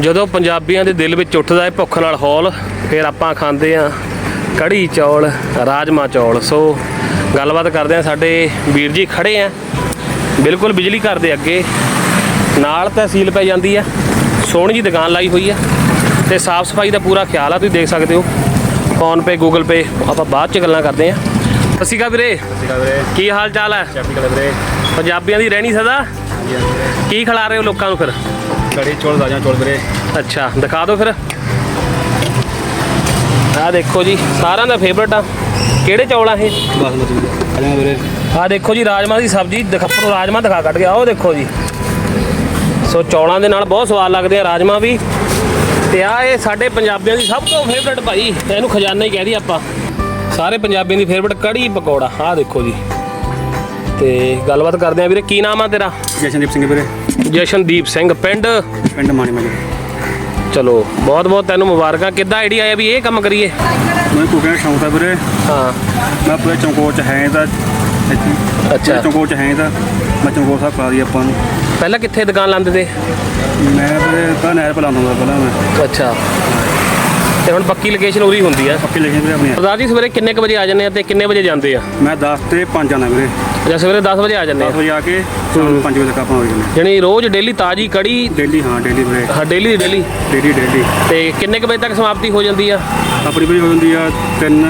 ਜਦੋਂ ਪੰਜਾਬੀਆਂ ਦੇ ਦਿਲ ਵਿੱਚ ਉੱਠਦਾ ਹੈ ਭੁੱਖ ਨਾਲ ਹੌਲ ਫਿਰ ਆਪਾਂ ਖਾਂਦੇ ਆ ਕੜੀ ਚੌਲ ਰਾਜਮਾ ਚੌਲ। ਸੋ ਗੱਲਬਾਤ ਕਰਦੇ ਆ ਸਾਡੇ ਵੀਰ ਜੀ ਖੜੇ ਆ। ਬਿਲਕੁਲ ਬਿਜਲੀ ਘਰ ਦੇ ਅੱਗੇ। ਨਾਲ ਤਹਿਸੀਲ ਪੈ ਜਾਂਦੀ ਆ। ਸੋਹਣੀ ਜੀ ਦੁਕਾਨ ਲਾਈ ਹੋਈ ਆ। ਤੇ ਸਾਫ਼ ਸਫ਼ਾਈ ਦਾ ਪੂਰਾ ਖਿਆਲ ਆ ਤੁਸੀਂ ਦੇਖ ਸਕਦੇ ਹੋ। ਫੋਨ ਪੇ ਗੂਗਲ ਪੇ ਆਪਾਂ ਬਾਅਦ ਚ ਗੱਲਾਂ ਕਰਦੇ ਆ ਸਤਿ ਅਕਾਲ ਵੀਰੇ। ਕੀ ਹਾਲ ਚਾਲ ਹੈ ਪੰਜਾਬੀਆਂ ਦੀ ਰਹਿਣੀ ਸਦਾ? ਕੀ ਖਿਲਾ ਰਹੇ ਹੋ ਲੋਕਾਂ ਨੂੰ ਫਿਰ? ਕੜੀ ਚੌਲ ਰਾਜਾ ਚੌਲ ਵੀਰੇ। ਅੱਛਾ ਦਿਖਾ ਦਿਓ ਫਿਰ। ਆਹ ਦੇਖੋ ਜੀ ਸਾਰਿਆਂ ਦਾ ਫੇਵਰਟ ਆ। ਕਿਹੜੇ ਚੌਲ ਆ ਇਹ? ਬਾਸਮਤੀ ਰਾਜਾ ਵੀਰੇ ਆਹ ਦੇਖੋ ਜੀ ਰਾਜਮਾ ਦੀ ਸਬਜ਼ੀ ਦਿਖਾ ਉੱਪਰੋਂ ਰਾਜਮਾ ਦਿਖਾ ਕੱਢ ਗਿਆ ਉਹ ਦੇਖੋ ਜੀ। ਸੋ ਚੌਲਾਂ ਦੇ ਨਾਲ ਬਹੁਤ ਸਵਾਦ ਲੱਗਦੇ ਆ ਰਾਜਮਾ ਵੀ। ਤੇ ਆ ਇਹ ਸਾਡੇ ਪੰਜਾਬੀਆਂ ਦੀ ਸਭ ਤੋਂ ਫੇਵਰਟ ਭਾਈ ਤੇ ਇਹਨੂੰ ਖਜ਼ਾਨਾ ਹੀ ਕਹਿ ਦਈਏ ਆਪਾਂ। ਸਾਰੇ ਪੰਜਾਬੀਆਂ ਦੀ ਫੇਵਰਟ ਕੜੀ ਪਕੌੜਾ ਆਹ ਦੇਖੋ ਜੀ। ਤੇ ਗੱਲਬਾਤ ਕਰਦੇ ਆ ਵੀਰੇ ਕੀ ਨਾਮ ਆ ਤੇਰਾ? ਜਸ਼ਨਦੀਪ ਸਿੰਘ ਵੀਰੇ। ਜਸ਼ਨਦੀਪ ਸਿੰਘ ਪਿੰਡ? ਪਿੰਡ ਮਾਣੀ ਮਾਜੀ ਚਲੋ ਬਹੁਤ ਬਹੁਤ ਤੈਨੂੰ ਮੁਬਾਰਕਾਂ। ਕਿੱਦਾਂ ਆਈਡੀਆ ਆਇਆ ਵੀ ਇਹ ਕੰਮ ਕਰੀਏ? ਮੈਂ ਕੁਕਿੰਗ ਦਾ ਸ਼ੌਂਕ ਹੈ ਵੀਰੇ। ਹਾਂ। ਮੈਂ ਪੂਰੇ ਚੌਂਕੋ ਚ ਹੈ ਤਾਂ ਅੱਛਾ। ਚੌਂਕੋ ਚ ਹੈ ਤਾਂ ਮੈਂ ਚੌਂਕੋ ਸਾਹਿਬ ਕਰਾ ਦੀ ਆਪਾਂ ਨੂੰ। ਪਹਿਲਾਂ ਕਿੱਥੇ ਦੁਕਾਨ ਲਾਉਂਦੇ ਤੇ? ਮੈਂ ਵੀਰੇ ਤਾਂ ਨਹਿਰ ਪਲਾ ਹੁੰਦਾ ਪਹਿਲਾਂ ਮੈਂ। ਅੱਛਾ। ਤੇ ਹੁਣ ਪੱਕੀ ਲੋਕੇਸ਼ਨ ਉਰੀ ਹੁੰਦੀ ਆ। ਪੱਕੀ ਲਿਖੀ ਵੀਰੇ ਆਪਣੀ ਸਰਦਾਰ ਜੀ ਸਵੇਰੇ ਕਿੰਨੇ ਕੁ ਵਜੇ ਆ ਜਾਂਦੇ ਆ ਤੇ ਕਿੰਨੇ ਵਜੇ ਜਾਂਦੇ ਆ? ਮੈਂ 10 ਤੇ 5 ਆਣਾ ਵੀਰੇ। ਜਾਂ ਸਵੇਰੇ 10 ਵਜੇ ਆ ਜਾਂਦੇ 10 ਆ ਵਜੇ ਆ ਕੇ ਸ਼ਾਮ 5 ਵਜੇ ਤੱਕ ਆਪਾਂ ਹੋ ਜਾਂਦੇ ਯਾਨੀ ਰੋਜ਼ ਡੇਲੀ ਤਾਜੀ ਕੜੀ? ਡੇਲੀ ਹਾਂ ਡੇਲੀ ਵੀਰੇ। ਹਾਂ ਡੇਲੀ ਦੀ ਡੇਲੀ ਡੇਲੀ ਡੇਲੀ ਤੇ ਕਿੰਨੇ ਕੁ ਵਜੇ ਤੱਕ ਸਮਾਪਤੀ ਹੋ ਜਾਂਦੀ ਆ? ਆਪਣੀ ਵੀ ਹੋ ਜਾਂਦੀ ਆ 3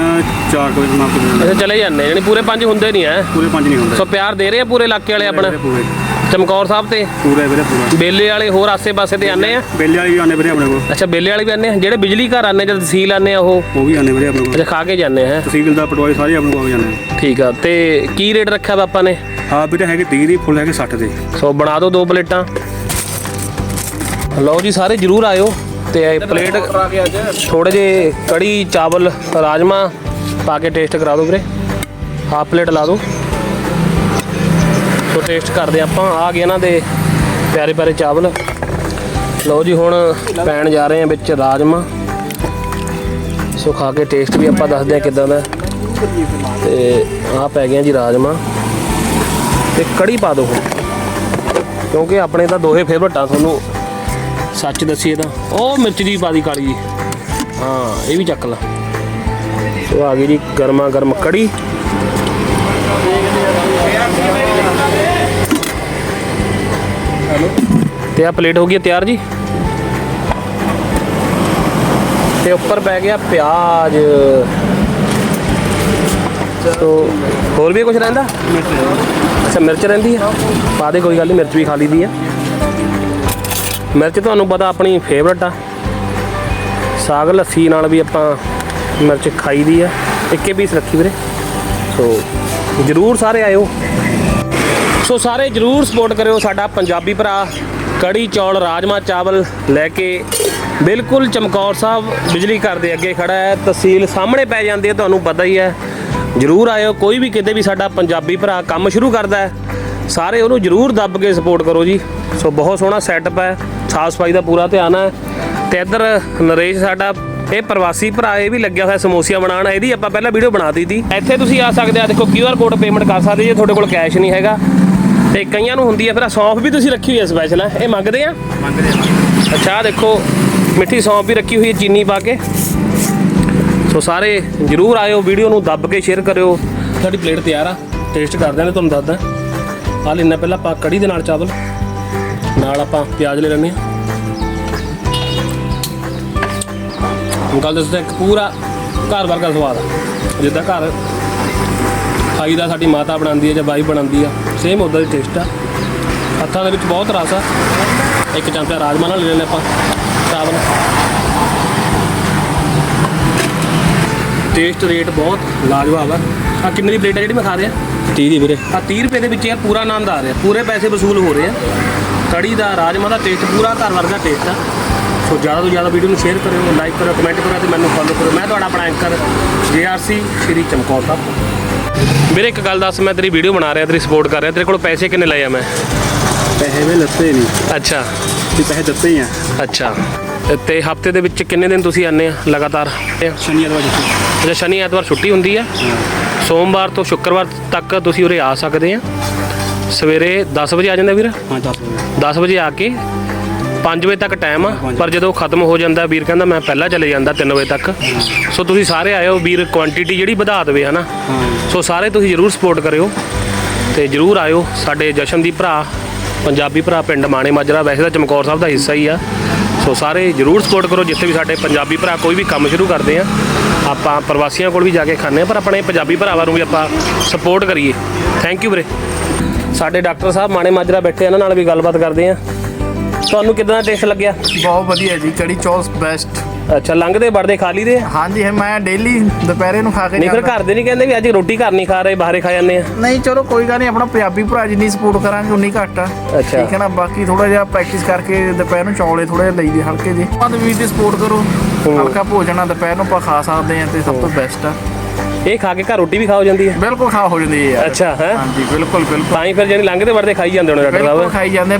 4 ਵਜੇ ਸਮਾਪਤ ਹੋ ਜਾਂਦੀ ਆ। ਅੱਛਾ ਚਲੇ ਜਾਂਦੇ ਯਾਨੀ ਪੂਰੇ ਪੰਜ ਹੁੰਦੇ ਨਹੀਂ ਐ ਪੂਰੇ 5 ਨਹੀਂ ਹੁੰਦੇ। ਸੋ ਪਿਆਰ ਦੇ ਰਹੇ ਆ ਪੂਰੇ ਇਲਾਕੇ ਵਾਲੇ ਆਪਣਾ? ਪੂਰੇ। ਚਮਕੌਰ ਸਾਹਿਬ ਤੇ? ਪੂਰੇ ਵੀਰੇ ਪੂਰਾ। ਬੇਲੇ ਵਾਲੇ ਹੋਰ ਆਸੇ-ਪਾਸੇ ਤੇ ਆਨੇ ਆ? ਬੇਲੇ ਵਾਲੀ ਵੀ ਆਉਂਦੇ ਵੀਰੇ ਆਪਣੇ ਕੋਲ। ਅੱਛਾ ਬੇਲੇ ਵਾਲੇ ਵੀ ਆਨੇ ਆ? ਜਿਹੜੇ ਬਿਜਲੀ ਘਰ ਆਨੇ ਜਾਂ ਤਹਿਸੀਲ ਆਨੇ ਆ ਉਹ? ਉਹ ਵੀ ਆਉਂਦੇ ਵੀਰੇ ਆਪਣੇ ਕੋਲ। ਅੱਛਾ ਖਾ ਕੇ ਜਾਂਦੇ ਆ ਤਹਿਸੀਲ ਦਾ ਪਟਵਾਰੀ ਸਾਰੇ ਆਪਣੇ ਕੋਲ ਆ ਜਾਂਦੇ ਠੀਕ ਆ ਤੇ ਕੀ ਰੇਟ ਰੱਖਿਆ ਆਪਾਂ ਨੇ? ਹਾਂ ਵੀਰੇ ਹੈਗੇ 30 ਦੀ ਫੁੱਲ ਹੈਗੇ 60 ਦੇ। ਸੋ ਬਣਾ ਦਿਓ ਦੋ ਪਲੇਟਾਂ। ਲਓ ਜੀ ਸਾਰੇ ਜਰੂਰ ਆਇਓ। ਤੇ ਇਹ ਪਲੇਟ ਥੋੜੇ ਜੇ ਕੜੀ ਚਾਵਲ ਰਾਜਮਾ ਪਾ ਕੇ ਟੇਸਟ ਕਰਾ ਦਿਓ ਵੀਰੇ। ਹਾਫ ਪਲੇਟ ਲਾ ਦਿਓ ਸੋ ਟੇਸਟ ਕਰਦੇ ਆਪਾਂ। ਆ ਗਏ ਇਹਨਾਂ ਦੇ ਪਿਆਰੇ ਪਿਆਰੇ ਚਾਵਲ। ਲਓ ਜੀ, ਹੁਣ ਪੈਣ ਜਾ ਰਹੇ ਆ ਵਿੱਚ ਰਾਜਮਾ। ਸੋ ਖਾ ਕੇ ਟੇਸਟ ਵੀ ਆਪਾਂ ਦੱਸਦੇ ਆ ਕਿਦਾਂ ਦਾ ਤੇ ਆ ਪੈ ਗਿਆ ਜੀ ਰਾਜਮਾ। ਤੇ ਕੜੀ ਪਾ ਦਿਓ ਹੁਣ। ਕਿਉਂਕਿ ਆਪਣੇ ਤਾਂ ਦੋਹੇ ਫੇਵਰਟ ਆ, ਤੁਹਾਨੂੰ ਸੱਚ ਦੱਸੀਏ ਤਾਂ। ਉਹ ਮਿਰਚ ਦੀ ਪਾ ਦੀ ਕਾਲੀ ਜੀ। ਹਾਂ, ਇਹ ਵੀ ਚੱਕ ਲਾ। ਸੋ ਆ ਗਈ ਜੀ ਗਰਮਾ ਗਰਮ ਕੜੀ। ਤੇ ਆ ਪਲੇਟ ਹੋ ਗਈ ਹੈ ਤਿਆਰ ਜੀ? ਤੇ ਉੱਪਰ ਪੈ ਗਿਆ ਪਿਆਜ਼। ਸੋ ਹੋਰ ਵੀ ਕੁਝ ਰਹਿੰਦਾ? ਅੱਛਾ, ਮਿਰਚ ਰਹਿੰਦੀ ਆ। ਪਾ ਦੇ, ਕੋਈ ਗੱਲ ਨਹੀਂ ਮਿਰਚ ਵੀ ਖਾ ਲਈਦੀ ਆ। ਮਿਰਚ ਤੁਹਾਨੂੰ ਪਤਾ ਆਪਣੀ ਫੇਵਰਟ ਆ। ਸਾਗ ਲੱਸੀ ਨਾਲ ਵੀ ਆਪਾਂ ਮਿਰਚ ਖਾਈਦੀ ਆ। ਇੱਕੇ ਪੀਸ ਰੱਖੀ ਵੀਰੇ। ਸੋ ਜਰੂਰ ਸਾਰੇ ਆਇਓ। ਸੋ ਸਾਰੇ ਜਰੂਰ ਸਪੋਰਟ ਕਰਿਓ ਸਾਡਾ ਪੰਜਾਬੀ ਭਰਾ। ਕੜੀ ਚੌਲ ਰਾਜਮਾ ਚਾਵਲ ਲੈ ਕੇ ਬਿਲਕੁਲ ਚਮਕੌਰ ਸਾਹਿਬ ਬਿਜਲੀ ਘਰ ਦੇ ਅੱਗੇ ਖੜਾ ਹੈ। ਤਹਿਸੀਲ ਸਾਹਮਣੇ ਪੈ ਜਾਂਦੀ ਹੈ, ਤੁਹਾਨੂੰ ਪਤਾ ਹੀ ਹੈ। ਜਰੂਰ ਆਇਓ, ਕੋਈ ਵੀ ਕਿਤੇ ਵੀ ਸਾਡਾ ਪੰਜਾਬੀ ਭਰਾ ਕੰਮ ਸ਼ੁਰੂ ਕਰਦਾ ਹੈ, ਸਾਰੇ ਉਹਨੂੰ ਜਰੂਰ ਦੱਬ ਕੇ ਸਪੋਰਟ ਕਰੋ ਜੀ। ਸੋ ਬਹੁਤ ਸੋਹਣਾ ਸੈਟਅਪ ਹੈ, ਸਾਫ਼ ਸਫ਼ਾਈ ਦਾ ਪੂਰਾ ਧਿਆਨ ਹੈ। ਤੇ ਇੱਧਰ ਨਰੇਸ਼ ਸਾਡਾ, ਇਹ ਪ੍ਰਵਾਸੀ ਭਰਾ, ਇਹ ਵੀ ਲੱਗਿਆ ਹੋਇਆ ਸਮੋਸੀਆਂ ਬਣਾਉਣ, ਇਹਦੀ ਆਪਾਂ ਪਹਿਲਾਂ ਵੀਡੀਓ ਬਣਾ ਦਿੱਤੀ ਇੱਥੇ ਤੁਸੀਂ ਆ ਸਕਦੇ ਆ, ਦੇਖੋ, QR ਕੋਡ ਪੇਮੈਂਟ ਕਰ ਸਕਦੇ ਜੇ ਤੁਹਾਡੇ ਕੋਲ ਕੈਸ਼ ਨਹੀਂ ਹੈਗਾ। ਤੇ ਕਈਆਂ ਨੂੰ ਹੁੰਦੀ ਹੈ ਫਿਰ ਸੌਂਫ ਵੀ ਤੁਸੀਂ ਰੱਖੀ ਹੋਈ ਹੈ ਸਪੈਸ਼ਲ ਹੈ? ਇਹ ਮੰਗਦੇ ਆ? ਮੰਗਦੇ ਅੱਛਾ ਆਹ ਦੇਖੋ ਮਿੱਠੀ ਸੌਂਫ ਵੀ ਰੱਖੀ ਹੋਈ ਹੈ ਚੀਨੀ ਪਾ ਕੇ। ਸੋ ਸਾਰੇ ਜਰੂਰ ਆਇਓ ਵੀਡੀਓ ਨੂੰ ਦੱਬ ਕੇ ਸ਼ੇਅਰ ਕਰਿਓ। ਸਾਡੀ ਪਲੇਟ ਤਿਆਰ ਆ ਟੇਸਟ ਕਰਦੇ ਨੇ ਤੁਹਾਨੂੰ ਦੱਸਦਾ। ਆ ਲੈਣਾ ਪਹਿਲਾਂ ਆਪਾਂ ਕੜੀ ਦੇ ਨਾਲ ਚਾਵਲ। ਨਾਲ ਆਪਾਂ ਪਿਆਜ਼ ਲੈ ਲੈਣੇ ਆ। ਗੱਲ ਦੱਸਦਾ ਇੱਕ ਪੂਰਾ ਘਰ ਵਰਗਾ ਸਵਾਦ ਆ ਜਿੱਦਾਂ ਘਰ ਖਾਈ ਦਾ ਸਾਡੀ ਮਾਤਾ ਬਣਾਉਂਦੀ ਹੈ ਜਾਂ ਬਾਈ ਬਣਾਉਂਦੀ ਆ ਸੇਮ ਉਦਾਂ ਦੀ ਟੇਸਟ ਆ। ਹੱਥਾਂ ਦੇ ਵਿੱਚ ਬਹੁਤ ਰਸ ਆ। ਇੱਕ ਚਮਚਾ ਰਾਜਮਾ ਨਾਲ ਲੈ ਲੈਣੇ ਆਪਾਂ ਚਾਵਲ। ਟੇਸਟ ਰੇਟ ਬਹੁਤ ਲਾਜਵਾਬ ਆ। ਆ ਕਿੰਨੇ ਦੀ ਪਲੇਟ ਆ ਜਿਹੜੀ ਮੈਂ ਖਾ ਰਿਹਾ? 30 ਦੀ ਵੀਰੇ। ਆ 30 ਰੁਪਏ ਦੇ ਵਿੱਚ ਯਾਰ ਪੂਰਾ ਆਨੰਦ ਆ ਰਿਹਾ। ਪੂਰੇ ਪੈਸੇ ਵਸੂਲ ਹੋ ਰਹੇ ਆ। ਕੜੀ ਦਾ ਰਾਜਮਾ ਦਾ ਟੇਸਟ ਪੂਰਾ ਘਰ ਵਰਗਾ ਟੇਸਟ ਆ। ਸੋ ਜ਼ਿਆਦਾ ਤੋਂ ਜ਼ਿਆਦਾ ਵੀਡੀਓ ਨੂੰ ਸ਼ੇਅਰ ਕਰਿਓ ਲਾਈਕ ਕਰੋ ਕਮੈਂਟ ਕਰੋ ਤੇ ਮੈਨੂੰ ਫੋਲੋ ਕਰੋ ਮੈਂ ਤੁਹਾਡਾ ਆਪਣਾ ਐਂਕਰ ਜੀਆਰਸੀ ਸ਼੍ਰੀ ਚਮਕੌਰ ਸਾਹਿਬ। ਵੀਰੇ ਇੱਕ ਗੱਲ ਦੱਸ ਮੈਂ ਤੇਰੀ ਵੀਡੀਓ ਬਣਾ ਰਿਹਾ ਤੇਰੀ ਸਪੋਰਟ ਕਰ ਰਿਹਾ ਤੇਰੇ ਕੋਲ ਪੈਸੇ ਕਿੰਨੇ ਲਏ ਆ ਮੈਂ? ਪੈਸੇ ਵੀ ਲੱਤੇ ਨਹੀਂ। ਅੱਛਾ। ਤੇ ਪੈਸੇ ਦਿੱਤੇ ਹੀ ਆ। ਅੱਛਾ। ਤੇ- ਤੇ ਹਫ਼ਤੇ ਦੇ ਵਿੱਚ ਕਿੰਨੇ ਦਿਨ ਤੁਸੀਂ ਆਨੇ ਆ ਲਗਾਤਾਰ? ਸ਼ਨੀ ਐਤਵਾਰ ਜਿੱਥੇ ਅੱਛਾ ਸ਼ਨੀ ਐਤਵਾਰ ਛੁੱਟੀ ਹੁੰਦੀ ਆ। ਸੋਮਵਾਰ ਤੋਂ ਸ਼ੁੱਕਰਵਾਰ ਤੱਕ ਤੁਸੀਂ ਉਰੇ ਆ ਸਕਦੇ ਆ। ਸਵੇਰੇ 10 ਵਜੇ ਆ ਜਾਂਦੇ ਵੀਰ? ਹਾਂ 10 ਵਜੇ। 10 ਵਜੇ ਆ ਕੇ 5 ਵਜੇ ਤੱਕ ਟਾਈਮ ਆ ਪਰ ਜਦੋਂ ਖਤਮ ਹੋ ਜਾਂਦਾ ਵੀਰ ਕਹਿੰਦਾ ਮੈਂ ਪਹਿਲਾਂ ਚਲੇ ਜਾਂਦਾ 3 ਵਜੇ ਤੱਕ। ਸੋ ਤੁਸੀਂ ਸਾਰੇ ਆਇਓ ਵੀਰ ਕੁਆਂਟੀਟੀ ਜਿਹੜੀ ਵਧਾ ਦੇਵੇ ਹਨਾ? ਸੋ ਸਾਰੇ ਤੁਸੀਂ ਜਰੂਰ ਸਪੋਰਟ ਕਰਿਓ ਤੇ ਜਰੂਰ ਆਇਓ। ਸਾਡੇ ਜਸ਼ਨਦੀਪ ਭਰਾ ਪੰਜਾਬੀ ਭਰਾ ਪਿੰਡ ਮਾਣੇ ਮਾਜਰਾ ਵੈਸੇ ਤਾਂ ਚਮਕੌਰ ਸਾਹਿਬ ਦਾ ਹਿੱਸਾ ਹੀ ਆ। ਸੋ ਸਾਰੇ ਜਰੂਰ ਸਪੋਰਟ ਕਰੋ ਜਿੱਥੇ ਵੀ ਸਾਡੇ ਪੰਜਾਬੀ ਭਰਾ ਕੋਈ ਵੀ ਕੰਮ ਸ਼ੁਰੂ ਕਰਦੇ ਆ ਆਪਾਂ ਪ੍ਰਵਾਸੀਆਂ ਕੋਲ ਵੀ ਜਾ ਕੇ ਖਾਂਦੇ ਆ ਪਰ ਆਪਣੇ ਪੰਜਾਬੀ ਭਰਾਵਾਂ ਨੂੰ ਵੀ ਆਪਾਂ ਸਪੋਰਟ ਕਰੀਏ। ਥੈਂਕ ਯੂ ਵੀਰੇ। ਸਾਡੇ ਡਾਕਟਰ ਸਾਹਿਬ ਮਾਣੇ ਮਾਜਰਾ ਬੈਠੇ ਇਹਨਾਂ ਨਾਲ ਵੀ ਗੱਲਬਾਤ ਕਰਦੇ ਆ। ਤੁਹਾਨੂੰ ਕਿਦਾਂ ਟੇਸਟ ਲੱਗਿਆ? ਬਹੁਤ ਵਧੀਆ ਜੀ ਕੜੀ ਚੌਲ ਬੈਸਟ ਅੱਛਾ ਲੰਘਦੇ ਵੜਦੇ ਖਾ ਲਈਦੇ? ਆ ਹਾਂਜੀ ਇਹ ਮੈਂ ਡੇਲੀ ਦੁਪਹਿਰੇ ਨੂੰ ਖਾ ਕੇ ਨਹੀਂ ਫਿਰ ਜਾਂਦਾ। ਘਰ ਦੇ ਨਹੀਂ ਕਹਿੰਦੇ ਵੀ ਅੱਜ ਰੋਟੀ ਘਰ ਨਹੀਂ ਖਾ ਰਹੇ ਬਾਹਰੇ ਖਾ ਜਾਂਦੇ ਆ? ਨਹੀਂ ਚਲੋ ਕੋਈ ਗੱਲ ਨਹੀਂ ਆਪਣਾ ਪੰਜਾਬੀ ਭਰਾ ਜਿੰਨੀ ਸਪੋਰਟ ਕਰਾਂਗੇ ਉਨੀ ਘੱਟ ਆ। ਅੱਛਾ। ਠੀਕ ਹੈ ਨਾ ਬਾਕੀ ਥੋੜਾ ਜਿਹਾ ਪ੍ਰੈਕਟਿਸ ਕਰਕੇ ਦੁਪਹਿਰ ਨੂੰ ਚੌਲੇ ਥੋੜੇ ਲਈਦੇ ਹਲਕੇ ਜੇ ਬਾਅਦ ਵੀਰ ਦੀ ਸਪੋਰਟ ਕਰੋ। ਹਲਕਾ ਭੋਜਨ ਆ ਦੁਪਹਿਰ ਨੂੰ ਆਪਾਂ ਖਾ ਸਕਦੇ ਆ ਤੇ ਸਭ ਤੋਂ ਬੈਸਟ ਆ। ਇਹ ਖਾ ਕੇ ਘਰ ਰੋਟੀ ਵੀ ਖਾਓ ਜਾਂਦੀ ਹੈ? ਬਿਲਕੁਲ ਖਾ ਹੋ ਜਾਂਦੀ ਹੈ ਯਾਰ। ਅੱਛਾ ਹੈ? ਹਾਂਜੀ ਬਿਲਕੁਲ ਬਿਲਕੁਲ। ਤਾਂ ਹੀ ਫਿਰ ਜਿਹੜੀ ਲੰਘਦੇ ਵੜਦੇ ਖਾਈ ਜਾਂਦੇ ਹੋਣੇ ਡਾਕਟਰ ਬਿਲਕੁਲ ਸਾਹਿਬ ਖਾਈ ਜਾਂਦੇ